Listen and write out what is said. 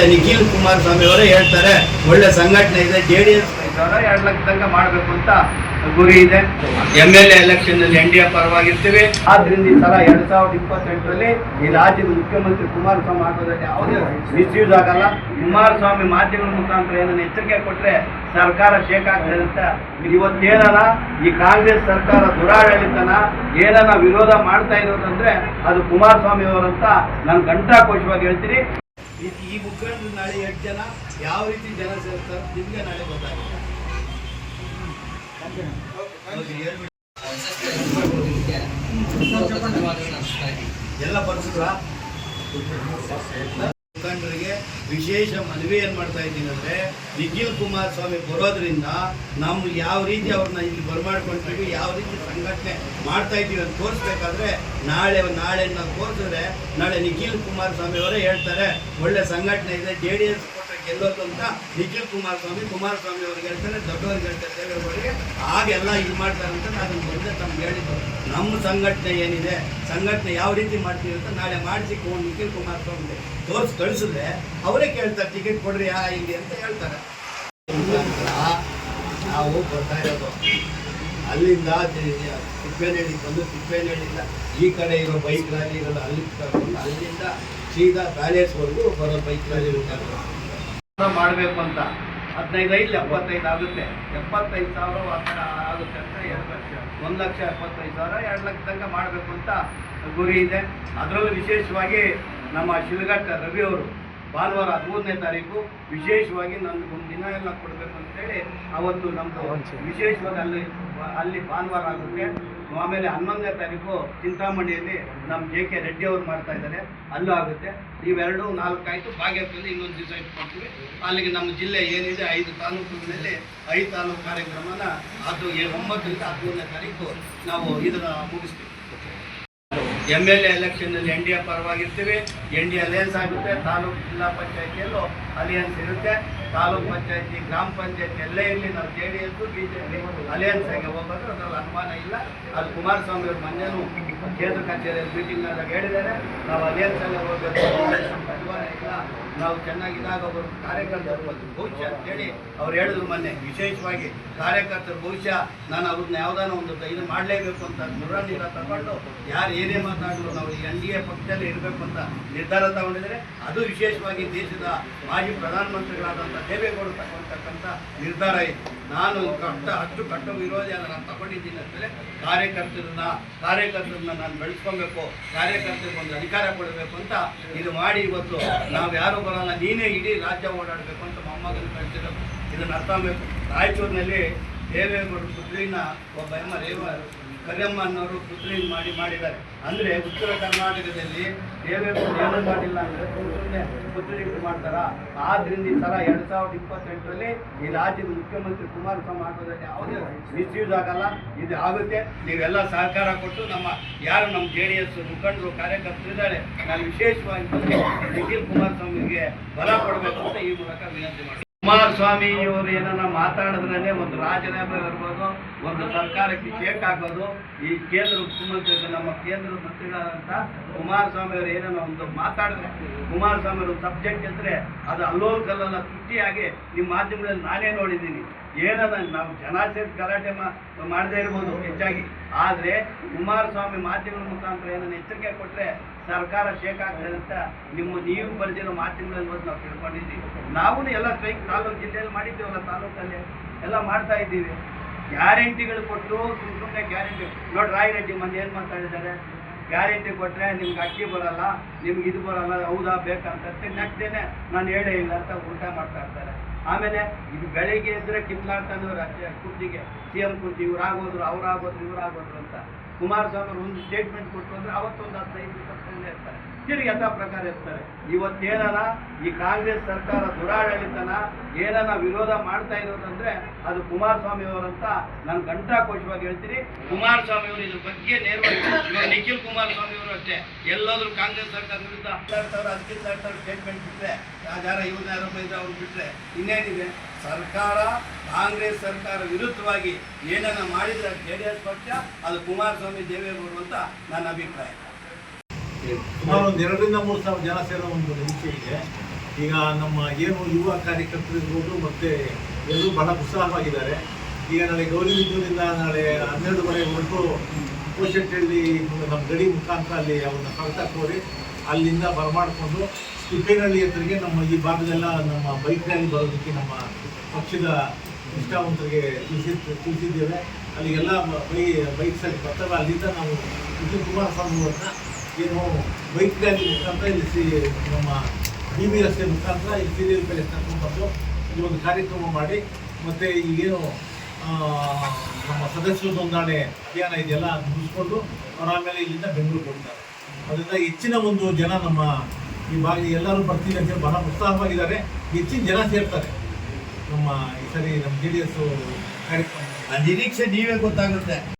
ನಾಳೆ ನಿಖಿಲ್ ಕುಮಾರಸ್ವಾಮಿ ಅವರೇ ಹೇಳ್ತಾರೆ ಒಳ್ಳೆ ಸಂಘಟನೆ ಇದೆ ಜೆ ಡಿ ಎಸ್ ಎರಡು ಲಕ್ಷ ತನಕ ಮಾಡಬೇಕು ಅಂತ ಗುರಿ ಇದೆ. ಎಂ ಎಲ್ ಎ ಎಲೆಕ್ಷನ್ ಅಲ್ಲಿ ಎನ್ ಡಿ ಎ ಪರವಾಗಿರ್ತೀವಿ. ಆದ್ರಿಂದ ಈ ಸಲ ಎರಡ್ ಸಾವಿರದ ಇಪ್ಪತ್ತೆಂಟರಲ್ಲಿ ಈ ರಾಜ್ಯದ ಮುಖ್ಯಮಂತ್ರಿ ಕುಮಾರಸ್ವಾಮಿ ಆಗೋದ್ರಲ್ಲಿ ಯಾವುದೇ ಮಿಸ್ಯೂಸ್ ಆಗಲ್ಲ. ಕುಮಾರಸ್ವಾಮಿ ಮಾಧ್ಯಮದ ಮುಖಾಂತರ ಏನನ್ನು ಎಚ್ಚರಿಕೆ ಕೊಟ್ರೆ ಸರ್ಕಾರ ಶೇಕ್ ಆಗ್ತದೆ ಅಂತ ಇವತ್ತೇನಲ್ಲ ಈ ಕಾಂಗ್ರೆಸ್ ಸರ್ಕಾರ ದುರಾಡಳಿತನ ಏನನ್ನ ವಿರೋಧ ಮಾಡ್ತಾ ಇರೋದಂದ್ರೆ ಅದು ಕುಮಾರಸ್ವಾಮಿ ಅವರಂತ ನಾನು ಘಂಟಾಕೋಶವಾಗಿ ಹೇಳ್ತೀನಿ. ಈ- ಈ ಮುಖಂಡರು ನಾಳೆ ಎಷ್ಟು ಜನ? ಯಾವ ರೀತಿ ಜನ ಸೇರ್ತಾರೆ? ನಿಮ್ಗೆ ನಾಳೆ ಗೊತ್ತಾಗುತ್ತೆ. ಎಲ್ಲ ಬರ್ಸಿದ್ರ ವಿಶೇಷ ಮನವಿ ಏನು ಮಾಡ್ತಾ ಇದ್ದೀನಿ ಅಂದ್ರೆ ನಿಖಿಲ್ ಕುಮಾರಸ್ವಾಮಿ ಬರೋದ್ರಿಂದ ನಾವು ಯಾವ ರೀತಿ ಅವ್ರನ್ನ ಇಲ್ಲಿ ಬರಮಾಡ್ಕೊಂತೀವಿ ಯಾವ ರೀತಿ ಸಂಘಟನೆ ಮಾಡ್ತಾ ಇದ್ದೀವಿ ಅಂತ ತೋರಿಸ್ಬೇಕಾದ್ರೆ ನಾಳೆ ನಾಳೆ ನಾವು ತೋರಿಸಿದ್ರೆ ನಾಳೆ ನಿಖಿಲ್ ಕುಮಾರಸ್ವಾಮಿ ಅವರೇ ಹೇಳ್ತಾರೆ, ಒಳ್ಳೆ ಸಂಘಟನೆ ಇದೆ ಜೆ ಡಿ ಎಸ್ ಗೆಲ್ಲೋದು ಅಂತ ನಿಖಿಲ್ ಕುಮಾರಸ್ವಾಮಿ ಕುಮಾರಸ್ವಾಮಿ ಅವ್ರಿಗೆ ಹೇಳ್ತಾರೆ ದೊಡ್ಡವ್ರಿಗೆ ಹೇಳ್ತಾರೆ ದೇವೇಗೌಡರಿಗೆ ಹಾಗೆಲ್ಲ ಇದು ಮಾಡ್ತಾರೆ ಅಂತ ನಾನು ಮೊದಲೇ ತಮ್ಗೆ ಹೇಳಿದ್ದು. ನಮ್ಮ ಸಂಘಟನೆ ಏನಿದೆ, ಸಂಘಟನೆ ಯಾವ ರೀತಿ ಮಾಡ್ತೀವಿ ಅಂತ ನಾಳೆ ಮಾಡಿಸಿ ನಿಖಿಲ್ ಕುಮಾರಸ್ವಾಮಿ ತೋರಿಸಿ, ಕಳಿಸಿದ್ರೆ ಅವರೇ ಕೇಳ್ತಾರೆ, ಟಿಕೆಟ್ ಕೊಡ್ರಿ ಯಾ ಇಲ್ಲಿ ಅಂತ ಹೇಳ್ತಾರೆ. ನಾವು ಬರ್ತಾ ಇರೋದು, ಅಲ್ಲಿಂದ ತಿಪ್ಪೇನಹಳ್ಳಿ ಬಂದು ತಿಪ್ಪೇನಹಳ್ಳಿಯಿಂದ ಈ ಕಡೆ ಇರೋ ಬೈಕ್ ರಾಲಿ ಇರೋದು ಅಲ್ಲಿ ಅಲ್ಲಿಂದ ಸೀದಾ ಪ್ಯಾಲೇಸ್ವರೆಗೂ ಬರೋ ಬೈಕ್ ರ್ಯಾಲಿ ಮಾಡಬೇಕು ಅಂತ. ಹದಿನೈದು ಐದು, ಎಪ್ಪತ್ತೈದು ಆಗುತ್ತೆ. ಎಪ್ಪತ್ತೈದು ಸಾವಿರ ಆ ಥರ ಆಗುತ್ತೆ ಅಂತ ಎರಡು ಲಕ್ಷ ಒಂದು ಲಕ್ಷ ಎಪ್ಪತ್ತೈದು ಸಾವಿರ, ಎರಡು ಲಕ್ಷ ತನಕ ಮಾಡಬೇಕು ಅಂತ ಗುರಿ ಇದೆ. ಅದರಲ್ಲೂ ವಿಶೇಷವಾಗಿ ನಮ್ಮ ಶಿವಘಟ್ಟ ರವಿ ಅವರು ಭಾನುವಾರ ಹದಿಮೂರನೇ ತಾರೀಕು ವಿಶೇಷವಾಗಿ ನನಗೆ ಒಂದು ದಿನ ಎಲ್ಲ ಕೊಡಬೇಕು ಅಂತೇಳಿ ಅವತ್ತು ನಮ್ಮದು ವಿಶೇಷವಾಗಿ ಅಲ್ಲಿ ಅಲ್ಲಿ ಭಾನುವಾರ ಆಗುತ್ತೆ. ಆಮೇಲೆ ಹನ್ನೊಂದನೇ ತಾರೀಕು ಚಿಂತಾಮಣಿಯಲ್ಲಿ ನಮ್ಮ ಜೆ ಕೆ ರೆಡ್ಡಿ ಅವರು ಮಾಡ್ತಾ ಇದ್ದಾರೆ. ಅಲ್ಲೂ ಆಗುತ್ತೆ. ಇವೆರಡು ಆಯಿತು ಭಾಗ್ಯದಲ್ಲಿ ಇನ್ನೊಂದು ದಿವಸ ಇಟ್ಕೊಳ್ತೀವಿ. ಅಲ್ಲಿಗೆ ನಮ್ಮ ಜಿಲ್ಲೆ ಏನಿದೆ ಐದು ತಾಲೂಕುಗಳಲ್ಲಿ ಐದು ತಾಲೂಕು ಕಾರ್ಯಕ್ರಮನ ಅದು ಒಂಬತ್ತರಿಂದ ಹದಿಮೂರನೇ ತಾರೀಕು ನಾವು ಇದನ್ನ ಮುಗಿಸ್ತೀವಿ. ಎಂ ಎಲ್ ಎ ಎಲೆಕ್ಷನ್ನಲ್ಲಿ ಎನ್ ಡಿ ಎ ಪರವಾಗಿರ್ತೀವಿ. ಎನ್ ಡಿ ಅಲಯನ್ಸ್ ಆಗುತ್ತೆ. ತಾಲೂಕು ಜಿಲ್ಲಾ ಪಂಚಾಯತಿಯಲ್ಲೂ ಅಲಿಯನ್ಸ್ ಇರುತ್ತೆ. ತಾಲೂಕು ಪಂಚಾಯತಿ, ಗ್ರಾಮ ಪಂಚಾಯತಿ ಎಲ್ಲ ಇರಲಿ, ನಾವು J D S, B J alliance ಆಗಿ ಹೋಗೋದು ಅದ್ರಲ್ಲಿ ಅನುಮಾನ ಇಲ್ಲ. ಅದು ಕುಮಾರಸ್ವಾಮಿ ಅವರು ಮೊನ್ನೆನೂ ಕೇಂದ್ರ ಕಚೇರಿಯಲ್ಲಿ ಮೀಟಿಂಗ್ನಾಗ ಹೇಳಿದ್ದಾರೆ. ನಾವು ಅಲಿಯನ್ಸ್ ಅಲ್ಲೇ ಹೋಗಬೇಕು. ಅನುಮಾನ ಇಲ್ಲ. ನಾವು ಚೆನ್ನಾಗಿ ಇದಾಗ ಒಬ್ಬರು ಕಾರ್ಯಕರ್ತರು ಒಂದು ಭವಿಷ್ಯ ಅಂತೇಳಿ ಅವ್ರು ಹೇಳಿದ್ರು ಮೊನ್ನೆ, ವಿಶೇಷವಾಗಿ ಕಾರ್ಯಕರ್ತರ ಭವಿಷ್ಯ ನಾನು ಅವ್ರನ್ನ ಯಾವ್ದಾನ ಒಂದು ಇದು ಮಾಡಲೇಬೇಕು ಅಂತ ನಿರ್ಣಯ ನೀರ ತಗೊಂಡು ಯಾರು ಏನೇ ಮಾತಾಡಿದ್ರು ನಾವು ಎನ್ ಡಿ ಎ ಪಕ್ಷದಲ್ಲಿ ಇರಬೇಕು ಅಂತ ನಿರ್ಧಾರ ತಗೊಂಡಿದ್ರೆ ಅದು ವಿಶೇಷವಾಗಿ ದೇಶದ ಮಾಜಿ ಪ್ರಧಾನಮಂತ್ರಿಗಳಾದಂಥ ದೇವೇಗೌಡರು ತಗೊಳ್ತಕ್ಕಂಥ ನಿರ್ಧಾರ ಇದೆ. ನಾನು ಕಷ್ಟ ಅಷ್ಟು ಕಟ್ಟು ವಿರೋಧಿ ಅದನ್ನು ನಾನು ತಗೊಂಡಿದ್ದೀನಿ ಅಂತೇಳಿ ಕಾರ್ಯಕರ್ತರನ್ನ ಕಾರ್ಯಕರ್ತರನ್ನ ನಾನು ಬೆಳೆಸ್ಕೊಬೇಕು, ಕಾರ್ಯಕರ್ತರಿಗೆ ಒಂದು ಅಧಿಕಾರ ಕೊಡಬೇಕು ಅಂತ ಇದು ಮಾಡಿ ಇವತ್ತು ನಾವು ಯಾರು ನೀನೇ ಇಡೀ ರಾಜ್ಯ ಓಡಾಡಬೇಕು ಅಂತ ಮೊಮ್ಮಗನ ಕಳಿಸಿದ್ರು ಇದನ್ನು ಅರ್ಥ ಆಗಬೇಕು ರಾಯಚೂರಿನಲ್ಲಿ ದೇವೇಗೌಡರು ಪುತ್ರಿನ ಒಬ್ಬ ಎಮ್ಮ ರೇವ ಕರಿಯಮ್ಮ ಅನ್ನೋರು ಪುತ್ರಿನ ಮಾಡಿ ಮಾಡಿದ್ದಾರೆ. ಅಂದರೆ ಉತ್ತರ ಕರ್ನಾಟಕದಲ್ಲಿ ದೇವೇಗೌಡರು ಏನು ಮಾಡಿಲ್ಲ ಅಂದರೆ ಸುಮ್ಮನೆ ಮಾಡ್ತಾರಾ ಮಾಡ್ತಾರ. ಆದ್ರಿಂದ ಈ ಸಲ ಎರಡು ಸಾವಿರದ ಇಪ್ಪತ್ತೆಂಟರಲ್ಲಿ ಈ ರಾಜ್ಯದ ಮುಖ್ಯಮಂತ್ರಿ ಕುಮಾರಸ್ವಾಮಿ ಆಗೋದ್ರಲ್ಲಿ ಯಾವುದೇ ಮಿಸ್ಯೂಸ್ ಆಗಲ್ಲ. ಇದು ಆಗುತ್ತೆ. ನೀವೆಲ್ಲ ಸಹಕಾರ ಕೊಟ್ಟು ನಮ್ಮ ಯಾರು ನಮ್ಮ ಜೆ ಡಿ ಎಸ್ ಮುಖಂಡರು, ಕಾರ್ಯಕರ್ತರು ಇದ್ದಾರೆ, ನಾನು ವಿಶೇಷವಾಗಿ ನಿಖಿಲ್ ಕುಮಾರಸ್ವಾಮಿಗೆ ಬಲ ಕೊಡಬೇಕು ಅಂತ ಈ ಮೂಲಕ ವಿನಂತಿ ಮಾಡಿ ಕುಮಾರಸ್ವಾಮಿ ಇವರು ಏನನ್ನ ಮಾತಾಡಿದ್ರೆ ಒಂದು ರಾಜೀನಾಮೆ ಇರ್ಬೋದು ಒಂದು ಸರ್ಕಾರಕ್ಕೆ ಚೇಕ್ ಹಾಕೋದು ಈ ಕೇಂದ್ರ ಮುಖ್ಯಮಂತ್ರಿ ನಮ್ಮ ಕೇಂದ್ರ ಮಂತ್ರಿಗಳಾದಂಥ ಕುಮಾರಸ್ವಾಮಿ ಅವರು ಏನನ್ನ ಒಂದು ಮಾತಾಡಿದ್ರೆ ಕುಮಾರಸ್ವಾಮಿ ಅವರು ಸಬ್ಜೆಕ್ಟ್ ಇದ್ರೆ ಅದು ಅಲ್ಲೋಲ್ ಕಲ್ಲಲ್ಲ ತುಟ್ಟಿಯಾಗಿ ನಿಮ್ಮ ಮಾಧ್ಯಮದಲ್ಲಿ ನಾನೇ ನೋಡಿದ್ದೀನಿ. ಏನನ್ನ ನಾವು ಜನ ಸೇರಿ ಗಲಾಟೆ ಮಾಡದೇ ಇರ್ಬೋದು ಹೆಚ್ಚಾಗಿ. ಆದರೆ ಕುಮಾರಸ್ವಾಮಿ ಮಾಧ್ಯಮದ ಮುಖಾಂತರ ಏನನ್ನ ಎಚ್ಚರಿಕೆ ಕೊಟ್ಟರೆ ಸರ್ಕಾರ ಶೇಕ್ ನಿಮ್ಮ ನೀವು ಬರೆದಿರೋ ಮಾತಿನಲ್ಲಿ ಬಂದು ನಾವು ತಿಳ್ಕೊಂಡಿದ್ದೀವಿ ನಾವು ಎಲ್ಲ ಸ್ಟ್ರೈಕ್ ತಾಲೂಕು ಜಿಲ್ಲೆಯಲ್ಲಿ ಮಾಡಿದ್ದೀವಲ್ಲ, ತಾಲೂಕಲ್ಲಿ ಎಲ್ಲ ಮಾಡ್ತಾ ಇದ್ದೀವಿ. ಗ್ಯಾರಂಟಿಗಳು ಕೊಟ್ಟು ಸುಮ್ಮನೆ ಸುಮ್ಮನೆ ಗ್ಯಾರಂಟಿ ನೋಡಿ ರಾಯರೆಡ್ಡಿ ಮಂದಿ ಏನು ಮಾತಾಡಿದ್ದಾರೆ? ಗ್ಯಾರಂಟಿ ಕೊಟ್ಟರೆ ನಿಮ್ಗೆ ಅಕ್ಕಿ ಬರಲ್ಲ, ನಿಮ್ಗೆ ಇದು ಬರಲ್ಲ, ಹೌದಾ ಬೇಕಂತ ನೆಕ್ಸ್ಟ್ ಡೇನೆ ನಾನು ಹೇಳೇ ಇಲ್ಲ ಅಂತ ಊಟ ಮಾಡ್ತಾ ಇರ್ತಾರೆ. ಆಮೇಲೆ ಇದು ಬೆಳಿಗ್ಗೆ ಇದ್ರೆ ಕಿತ್ಲಾಡ್ತಾನೆ ರಾಜ್ಯ ಕುರ್ಚಿಗೆ ಸಿ ಎಂ ಕುರ್ಚಿ ಇವ್ರಾಗೋದ್ರು ಅವ್ರು ಆಗೋದ್ರು ಇವ್ರು ಆಗೋದ್ರು ಅಂತ ಕುಮಾರಸ್ವಾಮಿ ಅವರು ಒಂದು ಸ್ಟೇಟ್ಮೆಂಟ್ ಕೊಟ್ಟರು ಅಂದರೆ ಅವತ್ತೊಂದು ಹದಿನೈದು ಇಪ್ಪತ್ತೈದು ಇರ್ತಾರೆ. ತಿರುಗಿ ಯಥಾ ಪ್ರಕಾರ ಇರ್ತಾರೆ. ಇವತ್ತೇನನ ಈ ಕಾಂಗ್ರೆಸ್ ಸರ್ಕಾರ ದುರಾಡಳಿತನ ಏನನ ವಿರೋಧ ಮಾಡ್ತಾ ಇರೋದಂದ್ರೆ ಅದು ಕುಮಾರಸ್ವಾಮಿ ಅವರಂತ ನಾನು ಘಂಟಾಕೋಶವಾಗಿ ಹೇಳ್ತೀನಿ. ಕುಮಾರಸ್ವಾಮಿ ಅವರು ಇದ್ರ ಬಗ್ಗೆ ನೇರವಾಗಿ ನಿಖಿಲ್ ಕುಮಾರಸ್ವಾಮಿ ಅವರು ಅಷ್ಟೇ. ಎಲ್ಲಾದ್ರೂ ಕಾಂಗ್ರೆಸ್ ಸರ್ಕಾರ ವಿರುದ್ಧ ಹದಿನೈದು ಸಾವಿರ ಸ್ಟೇಟ್ಮೆಂಟ್ ಬಿಟ್ಟರೆ ಯಾರು ಇವ್ರನ್ನ ಯಾರೋ ಬೈದ್ರೆ ಅವ್ರು ಬಿಟ್ಟರೆ ಇನ್ನೇನಿದೆ ಸರ್ಕಾರ, ಕಾಂಗ್ರೆಸ್ ಸರ್ಕಾರ ವಿರುದ್ಧವಾಗಿ ಏನನ್ನ ಮಾಡಿದ್ರೆ ಜೆ ಡಿ ಎಸ್ ಪಕ್ಷ, ಅದು ಕುಮಾರಸ್ವಾಮಿ ದೇವೇಗೌಡರು ಅಂತ ನನ್ನ ಅಭಿಪ್ರಾಯ. ಸುಮಾರು ಒಂದು ಎರಡರಿಂದ ಮೂರು ಸಾವಿರ ಜನ ಸೇರೋ ಒಂದು ನಿರೀಕ್ಷೆ ಇದೆ. ಈಗ ನಮ್ಮ ಏನು ಯುವ ಕಾರ್ಯಕರ್ತರು ಇರ್ಬೋದು, ಮತ್ತೆ ಎಲ್ಲರೂ ಬಹಳ ಉತ್ಸಾಹವಾಗಿದ್ದಾರೆ. ಈಗ ನಾಳೆ ಗೌರಿ ಬಿದ್ದೂರಿಂದ ನಾಳೆ ಹನ್ನೆರಡುವರೆ ಹೊರಟು ಕೋಶೆಟ್ಟಳ್ಳಿ ನಮ್ಮ ಗಡಿ ಮುಖಾಂತರ ಅಲ್ಲಿ ಅವನ್ನ ಕಳ್ತ ಕೋರಿ, ಅಲ್ಲಿಂದ ಬರಮಾಡಿಕೊಂಡು ತಿಪ್ಪೇನಹಳ್ಳಿ ಹತ್ರಗೆ ನಮ್ಮ ಈ ಭಾಗದೆಲ್ಲ ನಮ್ಮ ಬೈಕ್ ರ್ಯಾಲಿ ಬರೋದಕ್ಕೆ ನಮ್ಮ ಪಕ್ಷದ ನಿಷ್ಠಾವಂತರಿಗೆ ತಿಳಿಸಿ, ತಿಳಿಸಿದ್ದೇವೆ. ಅಲ್ಲಿಗೆಲ್ಲ ಬೈ ಬೈಕ್ಸಲ್ಲಿ ಬರ್ತವೆ. ಅಲ್ಲಿಂದ ನಾವು ನಿಖಿಲ್ ಕುಮಾರಸ್ವಾಮಿ ಅವ್ರನ್ನ ಏನು ಬೈಕ್ ರ್ಯಾಲಿ ಮುಖಾಂತರ ಇಲ್ಲಿ ಸಿ, ನಮ್ಮ ಡಿ ಬಿ ರಸ್ತೆ ಮುಖಾಂತರ ಇಲ್ಲಿ ಸೀರಿಯಲ್ ಪ್ಯಾಲೇಸ್ ಕರ್ಕೊಂಡ್ಬಂದು ಈ ಒಂದು ಕಾರ್ಯಕ್ರಮ ಮಾಡಿ, ಮತ್ತು ಈಗೇನು ನಮ್ಮ ಸದಸ್ಯರು ನೋಂದಣಿ ಅಭಿಯಾನ ಇದೆಯಲ್ಲ, ಅದು ಮುಗಿಸ್ಕೊಂಡು ಅವ್ರು ಆಮೇಲೆ ಇಲ್ಲಿಂದ ಬೆಂಗಳೂರು ಹೋಗ್ತಾರೆ. ಅದರಿಂದ ಹೆಚ್ಚಿನ ಒಂದು ಜನ ನಮ್ಮ ಈ ಭಾಗ ಎಲ್ಲರೂ ಬರ್ತೀವಿ ಅಂತ ಹೇಳಿ ಬಹಳ ಉತ್ಸಾಹವಾಗಿದ್ದಾರೆ. ಹೆಚ್ಚಿನ ಜನ ಸೇರ್ತಾರೆ. ನಮ್ಮ ಈ ಸರಿ ನಮ್ಮ ಜೆ ಡಿ ಎಸ್ ಕಾರ್ಯಕ್ರಮ ನಿರೀಕ್ಷೆ ನೀವೇ ಗೊತ್ತಾಗುತ್ತೆ.